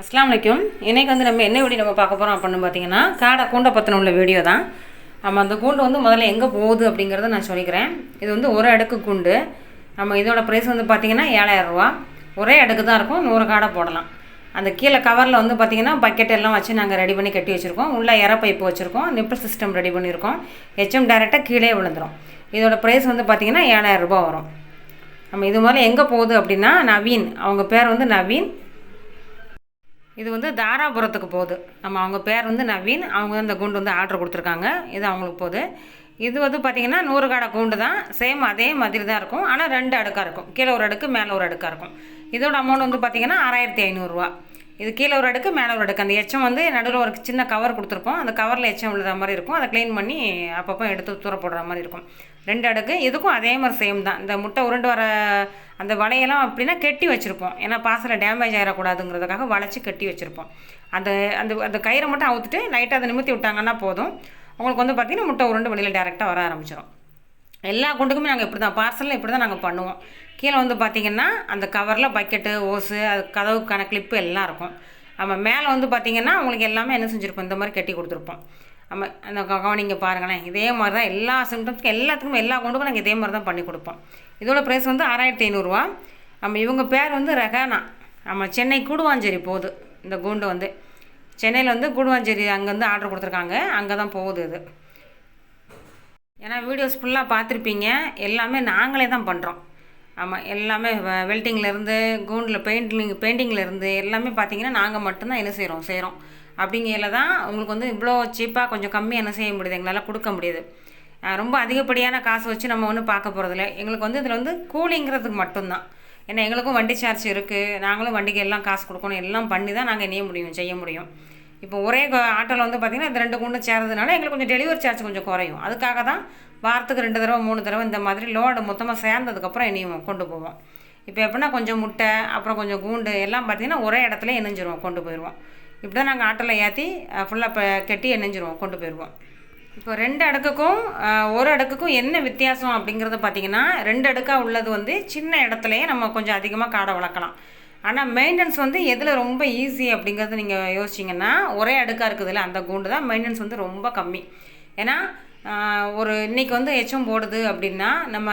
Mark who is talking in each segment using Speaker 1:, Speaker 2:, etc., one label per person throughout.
Speaker 1: அஸ்லாம் வலைக்கும் இன்றைக்கி வந்து நம்ம என்ன வீடியோ நம்ம பார்க்க போகிறோம் அப்படின்னு பார்த்தீங்கன்னா காடை கூண்டை பற்றின உள்ள வீடியோ தான். நம்ம அந்த கூண்டு வந்து முதல்ல எங்கே போகுது அப்படிங்கிறத நான் சொல்லிக்கிறேன். இது வந்து ஒரு அடுக்கு கூண்டு. நம்ம இதோட ப்ரைஸ் வந்து பார்த்திங்கன்னா ஏழாயிரம் ரூபா. ஒரே அடுக்கு தான் இருக்கும். நூறு காடை போடலாம். அந்த கீழே கவரில் வந்து பார்த்திங்கன்னா பக்கெட் எல்லாம் வச்சு நாங்கள் ரெடி பண்ணி கட்டி வச்சுருக்கோம். உள்ளே இற பைப்பு வச்சுருக்கோம். நிப்பிள் சிஸ்டம் ரெடி பண்ணியிருக்கோம். ஹெச்எம் டேரெக்டாக கீழே விழுந்துடும் இதோட ப்ரைஸ் வந்து பார்த்திங்கன்னா ஏழாயிரம் வரும். நம்ம இது முதல்ல எங்கே போகுது அப்படின்னா நவீன். அவங்க பேர் வந்து நவீன். இது வந்து தாராபுரத்துக்கு போகுது. நம்ம அவங்க பேர் வந்து நவீன். அவங்க இந்த கூண்டு வந்து ஆர்டர் கொடுத்துருக்காங்க. இது அவங்களுக்கு போகுது. இது வந்து பார்த்திங்கன்னா நூறு கடை கூண்டு தான். சேம் அதே மாதிரி தான் இருக்கும். ஆனால் ரெண்டு அடுக்காக இருக்கும். கீழே ஒரு அடுக்கு மேலே ஒரு அடுக்காக இருக்கும். இதோட அமௌண்ட் வந்து பார்த்திங்கன்னா ஆறாயிரத்தி ஐநூறுரூவா இது கீழே ஒரு அடுக்கு மேலே ஒரு அடுக்கு. அந்த எச்சம் வந்து நடுவில் ஒரு சின்ன கவர் கொடுத்துருப்போம். அந்த கவரில் எச்சம் விழுற மாதிரி இருக்கும். அதை க்ளீன் பண்ணி அப்பப்போ எடுத்து தூர போடுற மாதிரி இருக்கும். ரெண்டு அடுக்கு. இதுக்கும் அதே மாதிரி சேம் தான். இந்த முட்டை உருண்டு வர அந்த வலையெல்லாம் அப்படின்னா கெட்டி வச்சுருப்போம். ஏன்னா பாசலில் டேமேஜ் ஆகிடக்கூடாதுங்கிறதுக்காக வளைச்சி கட்டி வச்சுருப்போம். அந்த அந்த அந்த கயிறை மட்டும் அவுத்துட்டு லைட்டாக அதை நிமித்தி விட்டாங்கன்னா போதும். உங்களுக்கு வந்து பார்த்திங்கன்னா முட்டை உருண்டு வெளியில் டேரெக்டாக வர ஆரம்பிச்சிடும் எல்லா குண்டுக்குமே நாங்கள் இப்படி தான் பார்சலில் இப்படி தான் நாங்கள் பண்ணுவோம். கீழே வந்து பார்த்திங்கன்னா அந்த கவரில் பக்கெட்டு ஓஸு அது கதவுக்கான கிளிப்பு எல்லாம் இருக்கும். ஆமாம் மேலே வந்து பார்த்திங்கன்னா உங்களுக்கு எல்லாமே என்ன செஞ்சுருப்போம் இந்த மாதிரி கட்டி கொடுத்துருப்போம். ஆமாம் அந்த கவனிங்க பாருங்களேன் இதே மாதிரி தான் எல்லா சிம்டம்ஸ்க்கும் எல்லாத்துக்கும் எல்லா குண்டுக்கும் நாங்கள் இதே மாதிரி தான் பண்ணி கொடுப்போம். இதோட ப்ரைஸ் வந்து ஆறாயிரத்தி ஐநூறுரூவா ஆமாம் இவங்க பேர் வந்து ரெகானா ஆமாம் சென்னை கூடுவாஞ்சேரி போகுது இந்த கூண்டு வந்து. சென்னையில் வந்து கூடுவாஞ்சேரி அங்கேருந்து ஆர்டர் கொடுத்துருக்காங்க அங்கே தான் போகுது இது. ஏன்னா வீடியோஸ் ஃபுல்லாக பார்த்துருப்பீங்க. எல்லாமே நாங்களே தான் பண்ணுறோம் ஆமாம் எல்லாமே வெல்டிங்லேருந்து கூண்டில் பெயிண்டிங் பெயிண்டிங்லேருந்து எல்லாமே பார்த்தீங்கன்னா நாங்கள் மட்டும்தான் என்ன செய்கிறோம் செய்கிறோம் அப்படிங்கையில் தான் உங்களுக்கு வந்து இவ்வளோ சீப்பாக கொஞ்சம் கம்மியாக என்ன செய்ய முடியுது எங்களால் கொடுக்க முடியுது. ரொம்ப அதிகப்படியான காசு வச்சு நம்ம ஒன்றும் பார்க்க போகிறதில்ல எங்களுக்கு வந்து இதில் வந்து கூலிங்கிறதுக்கு மட்டும்தான். ஏன்னா எங்களுக்கும் வண்டி சார்ஜ் இருக்குது நாங்களும் வண்டிக்கு எல்லாம் காசு கொடுக்கணும். எல்லாம் பண்ணி தான் நாங்கள் இணைய முடியும் செய்ய முடியும். இப்போ ஒரே ஆட்டோவில் வந்து பார்த்திங்கன்னா இந்த ரெண்டு குண்டு சேர்றதுனால எங்களுக்கு கொஞ்சம் டெலிவரி சார்ஜ் கொஞ்சம் குறையும். அதுக்காக தான் வாரத்துக்கு ரெண்டு தடவை மூணு தடவை இந்த மாதிரி லோடு மொத்தமாக சேர்ந்ததுக்கப்புறம் இனி கொண்டு போவோம். இப்போ எப்படின்னா கொஞ்சம் முட்டை அப்புறம் கொஞ்சம் கூண்டு எல்லாம் பார்த்திங்கன்னா ஒரே இடத்துல இணைஞ்சிருவோம் கொண்டு போயிடுவோம். இப்படி தான் நாங்கள் ஆட்டோவில் ஏற்றி ஃபுல்லாக இப்போ கெட்டி இணைஞ்சிருவோம் கொண்டு போயிடுவோம். இப்போ ரெண்டு அடுக்குக்கும் ஒரு அடுக்குக்கும் என்ன வித்தியாசம் அப்படிங்கிறது பார்த்தீங்கன்னா ரெண்டு அடுக்காக உள்ளது வந்து சின்ன இடத்துலையே நம்ம கொஞ்சம் அதிகமாக காடை வளர்க்கலாம். ஆனால் மெயின்டெனன்ஸ் வந்து எதில் ரொம்ப ஈஸி அப்படிங்கிறது நீங்கள் யோசிச்சிங்கன்னா ஒரே அடுக்காக இருக்குதுல்ல அந்த கூண்டு தான் மெயின்டெனன்ஸ் வந்து ரொம்ப கம்மி. ஏன்னா ஒரு இன்றைக்கி வந்து எச்சம் போடுது அப்படின்னா நம்ம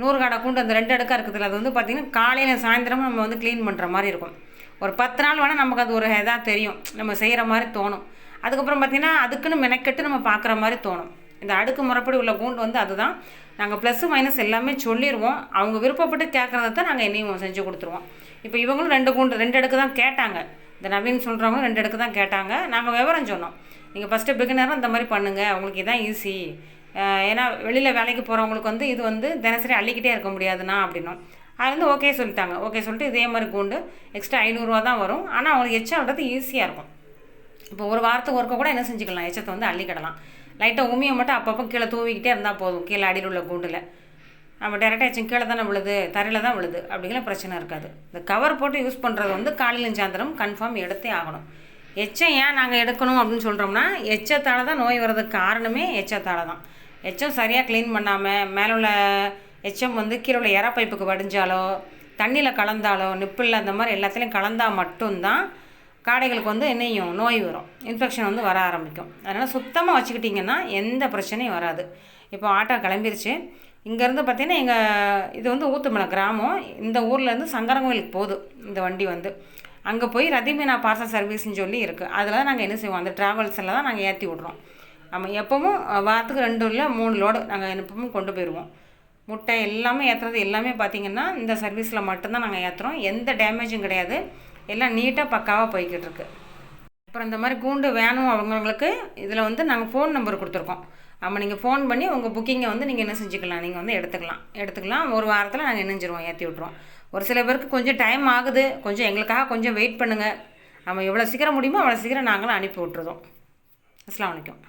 Speaker 1: நூறு காடை கூண்டு அந்த ரெண்டு அடுக்காக இருக்குதுல்ல அது வந்து பார்த்திங்கன்னா காலையில் சாயந்தரமும் நம்ம வந்து க்ளீன் பண்ணுற மாதிரி இருக்கும். ஒரு பத்து நாள் வேணால் நமக்கு அது ஒரு இதாக தெரியும். நம்ம செய்கிற மாதிரி தோணும். அதுக்கப்புறம் பார்த்திங்கன்னா அதுக்குன்னு மெனக்கெட்டு நம்ம பார்க்குற மாதிரி தோணும். இந்த அடுக்கு முறைப்படி உள்ள கூண்டு வந்து அதுதான். நாங்கள் ப்ளஸ் மைனஸ் எல்லாமே சொல்லிடுவோம் அவங்க விருப்பப்பட்டு கேட்குறத தான் நாங்கள் என்னையும் செஞ்சு கொடுத்துருவோம். இப்போ இவங்களும் ரெண்டு கூண்டு ரெண்டு அடுக்கு தான் கேட்டாங்க. இந்த நவீன் சொல்கிறவங்க ரெண்டு அடுக்கு தான் கேட்டாங்க. நாங்கள் விவரம் சொன்னோம். நீங்கள் ஃபஸ்ட்டு பிகினரும் இந்த மாதிரி பண்ணுங்கள் உங்களுக்கு இதான் ஈஸி ஏன்னா வெளியில் வேலைக்கு போகிறவங்களுக்கு வந்து இது வந்து தினசரி அள்ளிக்கிட்டே இருக்க முடியாதுண்ணா அப்படின்னோம். அது வந்து ஓகே சொல்லிட்டாங்க. ஓகே சொல்லிட்டு இதே மாதிரி கூண்டு எக்ஸ்ட்ரா ஐநூறுரூவா தான் வரும். ஆனால் அவங்களுக்கு எச்சாகிறது ஈஸியாக இருக்கும். இப்போ ஒரு வாரத்துக்கு ஒருக்க கூட என்ன செஞ்சுக்கலாம்? எச்சத்தை வந்து அள்ளிக்கிடலாம். லைட்டாக உமியை மட்டும் அப்பப்போ கீழே தூவிக்கிட்டே இருந்தால் போதும். கீழே அடியில் உள்ள கூண்டில். நம்ம டேரெக்டாக எச்சும் கீழே தானே விழுது தரையில் தான் விழுது. அப்படிங்கிற பிரச்சனை இருக்காது. இந்த கவர் போட்டு யூஸ் பண்ணுறது வந்து காலையிலும் சாயந்தரம் கன்ஃபார்ம் எடுத்தே ஆகணும். எச்சம் ஏன் நாங்கள் எடுக்கணும் அப்படின்னு சொல்கிறோம்னா எச்சத்தால் தான் நோய் வர்றதுக்கு காரணமே எச்சத்தால் தான். எச்சம் சரியாக க்ளீன் பண்ணாமல் மேலே உள்ள எச்சம் வந்து கீழே உள்ள எற பைப்புக்கு வடிஞ்சாலோ தண்ணியில் கலந்தாலோ நிப்பில் அந்த மாதிரி எல்லாத்துலேயும் கலந்தால் மட்டும்தான் காடைகளுக்கு வந்து என்னையும் நோய் வரும். இன்ஃபெக்ஷன் வந்து வர ஆரம்பிக்கும். அதனால் சுத்தமாக வச்சுக்கிட்டிங்கன்னா எந்த பிரச்சனையும் வராது. இப்போ ஆட்டோ கிளம்பிருச்சு. இங்கேருந்து பார்த்தீங்கன்னா எங்கள் இது வந்து ஊத்துமலை கிராமம். இந்த ஊர்லேருந்து சங்கரங்கோயிலுக்கு போகுது இந்த வண்டி வந்து. அங்கே போய் ரதிமீனா பார்சல் சர்வீஸ்னு சொல்லி இருக்குது அதில் தான் நாங்கள் என்ன செய்வோம்? அந்த ட்ராவல்ஸில் தான் நாங்கள் ஏற்றி விட்றோம். நம்ம எப்போவும் வாரத்துக்கு ரெண்டு இல்லை மூணு லோடு நாங்கள் எப்பவும் கொண்டு போயிடுவோம் முட்டை எல்லாமே ஏற்றுறது எல்லாமே பார்த்தீங்கன்னா இந்த சர்வீஸில் மட்டும்தான் நாங்கள் ஏற்றுறோம் எந்த டேமேஜும் கிடையாது. எல்லாம் நீட்டாக பக்காவாக போய்கிட்டு இருக்கு. அப்புறம் இந்த மாதிரி கூண்டு வேணும் அவங்களுக்கு. இதில் வந்து நாங்கள் ஃபோன் நம்பர் கொடுத்துருக்கோம். அப்போ நீங்கள் ஃபோன் பண்ணி உங்கள் புக்கிங்கை வந்து நீங்கள் என்ன செஞ்சுக்கலாம்? நீங்கள் வந்து எடுத்துக்கலாம். எடுத்துக்கலாம். ஒரு வாரத்தில் நாங்கள் இணைஞ்சிருவோம் ஏற்றி விட்ருவோம் ஒரு சில பேருக்கு கொஞ்சம் டைம் ஆகுது. கொஞ்சம் எங்களுக்காக கொஞ்சம் வெயிட் பண்ணுங்கள் நம்ம எவ்வளோ சீக்கிரம் முடியுமோ அவ்வளோ சீக்கிரம் நாங்களும் அனுப்பி விட்ருதோம் அஸ்லாம் வலைக்கம்